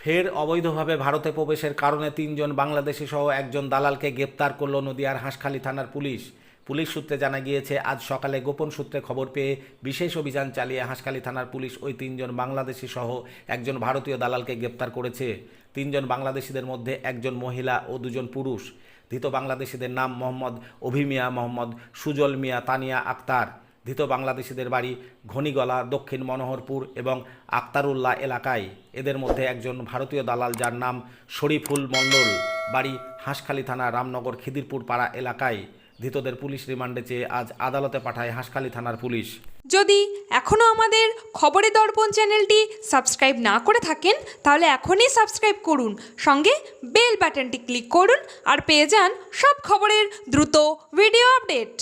ফের অবৈধভাবে ভারতে প্রবেশের কারণে তিনজন বাংলাদেশি সহ একজন দালালকে গ্রেপ্তার করল নদিয়ার হাঁসখালি থানার পুলিশ। পুলিশ সূত্রে জানা গিয়েছে, আজ সকালে গোপন সূত্রে খবর পেয়ে বিশেষ অভিযান চালিয়ে হাঁসখালি থানার পুলিশ ওই তিনজন বাংলাদেশি সহ একজন ভারতীয় দালালকে গ্রেপ্তার করেছে। তিনজন বাংলাদেশিদের মধ্যে একজন মহিলা ও দুজন পুরুষ। ধৃত বাংলাদেশিদের নাম মোহাম্মদ অভিমিয়া মোহাম্মদ সুজল মিয়া তানিয়া আক্তার। ধৃত বাংলাদেশিদের বাড়ি ঘনিগলা, দক্ষিণ মনোহরপুর এবং আক্তারুল্লাহ এলাকায়। এদের মধ্যে একজন ভারতীয় দালাল যার নাম শরীফুল মণ্ডল। বাড়ি হাঁসখালি থানা, রামনগর, খিদিরপুর পাড়া এলাকায়। ধৃতদের পুলিশ রিমান্ডে চেয়ে আজ আদালতে পাঠায় হাঁসখালি থানার পুলিশ। যদি এখনও আমাদের খবরের দর্পণ চ্যানেলটি সাবস্ক্রাইব না করে থাকেন, তাহলে এখনই সাবস্ক্রাইব করুন। সঙ্গে বেল বাটনটি ক্লিক করুন আর পেয়ে যান সব খবরের দ্রুত ভিডিও আপডেট।